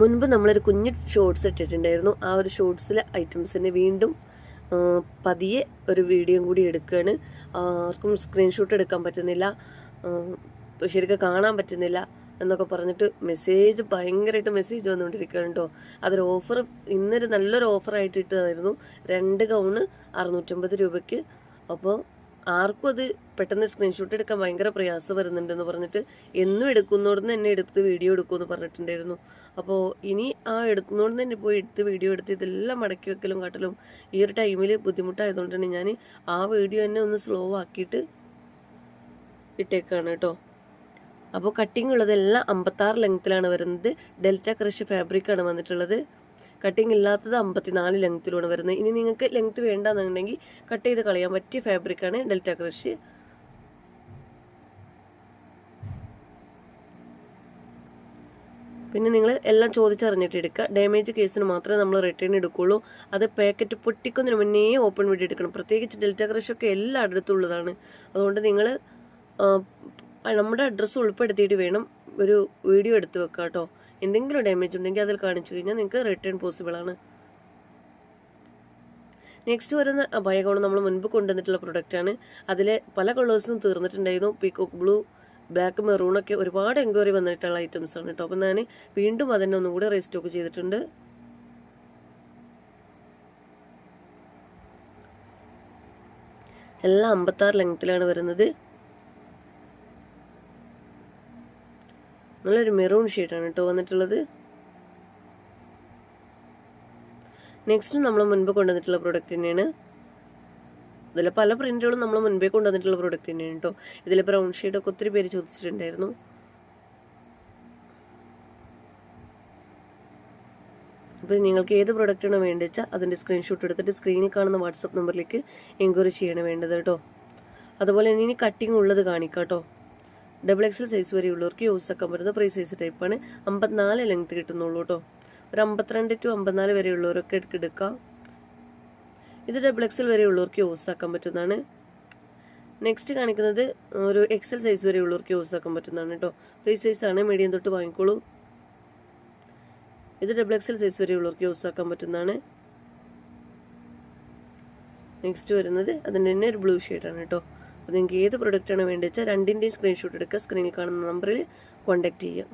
മുൻപ് നമ്മളൊരു കുഞ്ഞു ഷോർട്സ് ഇട്ടിട്ടുണ്ടായിരുന്നു. ആ ഒരു ഷോർട്സിലെ ഐറ്റംസിനെ വീണ്ടും പതിയെ ഒരു വീഡിയോ കൂടി എടുക്കുകയാണ് ആർക്കും സ്ക്രീൻഷോട്ട് എടുക്കാൻ പറ്റുന്നില്ല. ശരിക്കും കാണാൻ പറ്റുന്നില്ല എന്നൊക്കെ പറഞ്ഞിട്ട് മെസ്സേജ് ഭയങ്കരമായിട്ട് മെസ്സേജ് വന്നുകൊണ്ടിരിക്കുകയാണ് കേട്ടോ അതൊരു ഓഫർ ഇന്നൊരു നല്ലൊരു ഓഫറായിട്ട് ഇട്ടതായിരുന്നു. രണ്ട് ഗൗണ് അറുന്നൂറ്റമ്പത് രൂപയ്ക്ക്. അപ്പോൾ ആർക്കും അത് പെട്ടെന്ന് സ്ക്രീൻഷോട്ട് എടുക്കാൻ ഭയങ്കര പ്രയാസം വരുന്നുണ്ടെന്ന് പറഞ്ഞിട്ട് എന്നും എടുക്കുന്നോടുന്ന് തന്നെ എടുത്ത് വീഡിയോ എടുക്കുമെന്ന് പറഞ്ഞിട്ടുണ്ടായിരുന്നു. അപ്പോൾ ഇനി ആ എടുക്കുന്നോടുന്ന് തന്നെ പോയി എടുത്ത് വീഡിയോ എടുത്ത് ഇതെല്ലാം മടക്കി വെക്കലും കാട്ടലും ഈ ഒരു ടൈമിൽ ബുദ്ധിമുട്ടായതുകൊണ്ടാണ് ഞാൻ ആ വീഡിയോ തന്നെ ഒന്ന് സ്ലോ ആക്കിയിട്ട് ഇട്ടേക്കാണ് കേട്ടോ. അപ്പോൾ കട്ടിങ് ഉള്ളതെല്ലാം അമ്പത്താറ് ലെങ്ത്തിലാണ് വരുന്നത്. ഡെൽറ്റ ക്രഷ് ഫാബ്രിക്കാണ് വന്നിട്ടുള്ളത്. കട്ടിങ് ഇല്ലാത്തത് അമ്പത്തിനാല് ലെങ്ത്തിലൂടെ വരുന്നത്. ഇനി നിങ്ങൾക്ക് ലെങ്ത്ത് വേണ്ടെന്നുണ്ടെങ്കിൽ കട്ട് ചെയ്ത് കളയാൻ പറ്റിയ ഫാബ്രിക്കാണ് ഡെൽറ്റ ക്രഷ് പിന്നെ നിങ്ങൾ എല്ലാം ചോദിച്ചറിഞ്ഞിട്ട് എടുക്കുക. ഡാമേജ് കേസിന് മാത്രമേ നമ്മൾ റിട്ടേൺ എടുക്കുകയുള്ളൂ അത് പാക്കറ്റ് പൊട്ടിക്കുന്നതിന് മുന്നേ ഓപ്പൺ വീട് എടുക്കണം. പ്രത്യേകിച്ച് ഡെൽറ്റ ക്രഷ് ഒക്കെ എല്ലായിടത്തും ഉള്ളതാണ്. അതുകൊണ്ട് നിങ്ങൾ നമ്മുടെ അഡ്രസ്സ് ഉൾപ്പെടുത്തിയിട്ട് വേണം ഒരു വീഡിയോ എടുത്ത് വെക്കുക കേട്ടോ എന്തെങ്കിലും ഡാമേജ് ഉണ്ടെങ്കിൽ അതിൽ കാണിച്ചു കഴിഞ്ഞാൽ നിങ്ങൾക്ക് റിട്ടേൺ പോസിബിൾ ആണ്. നെക്സ്റ്റ് വരുന്ന അഭയഗൗണം നമ്മൾ മുൻപ് കൊണ്ടുവന്നിട്ടുള്ള പ്രൊഡക്റ്റാണ് അതിൽ പല കളേഴ്സും തീർന്നിട്ടുണ്ടായിരുന്നു. പീക്കോക്ക് ബ്ലൂ ബ്ലാക്ക് മെറൂണൊക്കെ ഒരുപാട് എൻക്വയറി വന്നിട്ടുള്ള ഐറ്റംസ് ആണ് കേട്ടോ അപ്പം ഞാൻ വീണ്ടും അതിനെ ഒന്നും കൂടി റീസ്റ്റോക്ക് ചെയ്തിട്ടുണ്ട്. എല്ലാം അമ്പത്താറ് ലെങ്ത്തിലാണ് വരുന്നത്. നല്ലൊരു മെറൂൺ ഷെയ്ഡാണ് കേട്ടോ വന്നിട്ടുള്ളത്. നെക്സ്റ്റ് നമ്മൾ മുൻപ് കൊണ്ടുവന്നിട്ടുള്ള പ്രോഡക്റ്റ് തന്നെയാണ്. ഇതിൽ പല പ്രിന്റുകളും നമ്മൾ മുൻപേ കൊണ്ടുവന്നിട്ടുള്ള പ്രോഡക്റ്റ് തന്നെയാണ് കേട്ടോ. ഇതിൽ ബ്രൗൺ ഷെയ്ഡൊക്കെ ഒത്തിരി പേര് ചോദിച്ചിട്ടുണ്ടായിരുന്നു. അപ്പോൾ നിങ്ങൾക്ക് ഏത് പ്രൊഡക്റ്റാണ് വേണ്ടത് വെച്ചാൽ അതിന്റെ സ്ക്രീൻഷോട്ട് എടുത്തിട്ട് സ്ക്രീനിൽ കാണുന്ന വാട്സപ്പ് നമ്പറിലേക്ക് എൻക്വയറി ചെയ്യണം വേണ്ടത് കേട്ടോ. അതുപോലെ ഇനി കട്ടിങ് ഉള്ളത് കാണിക്കാം കേട്ടോ. ഡബിൾ എക്സൽ സൈസ് വരെയുള്ളവർക്ക് യൂസ് ആക്കാൻ പറ്റുന്ന ഫ്രീ സൈസ് ടൈപ്പാണ് അമ്പത്തിനാല് ലെങ്ത് കിട്ടുന്നുള്ളൂ കേട്ടോ ഒരു അമ്പത്തിരണ്ട് ടു അമ്പത്തിനാല് വരെയുള്ളവരൊക്കെ എടുക്കാം ഇത് ഡബിൾ എക്സൽ വരെയുള്ളവർക്ക് യൂസ് ആക്കാൻ പറ്റുന്നതാണ്. നെക്സ്റ്റ് കാണിക്കുന്നത് ഒരു എക്സൽ സൈസ് വരെയുള്ളവർക്ക് യൂസ് ആക്കാൻ പറ്റുന്നതാണ് കേട്ടോ ഫ്രീ സൈസ് ആണ് മീഡിയം തൊട്ട് വാങ്ങിക്കോളൂ. ഇത് ഡബിൾ എക്സൽ സൈസ് വരെയുള്ളവർക്ക് യൂസ് ആക്കാൻ പറ്റുന്നതാണ്. നെക്സ്റ്റ് വരുന്നത് അതിന്റെ തന്നെ ഒരു ബ്ലൂ ഷെയ്ഡാണ് കേട്ടോ അപ്പോൾ നിങ്ങൾക്ക് ഏത് പ്രൊഡക്റ്റാണ് വേണ്ടത് വെച്ചാൽ രണ്ടിന്റെയും സ്ക്രീൻഷോട്ട് എടുക്കുക സ്ക്രീനിൽ കാണുന്ന നമ്പറിൽ കോൺടാക്റ്റ് ചെയ്യുക.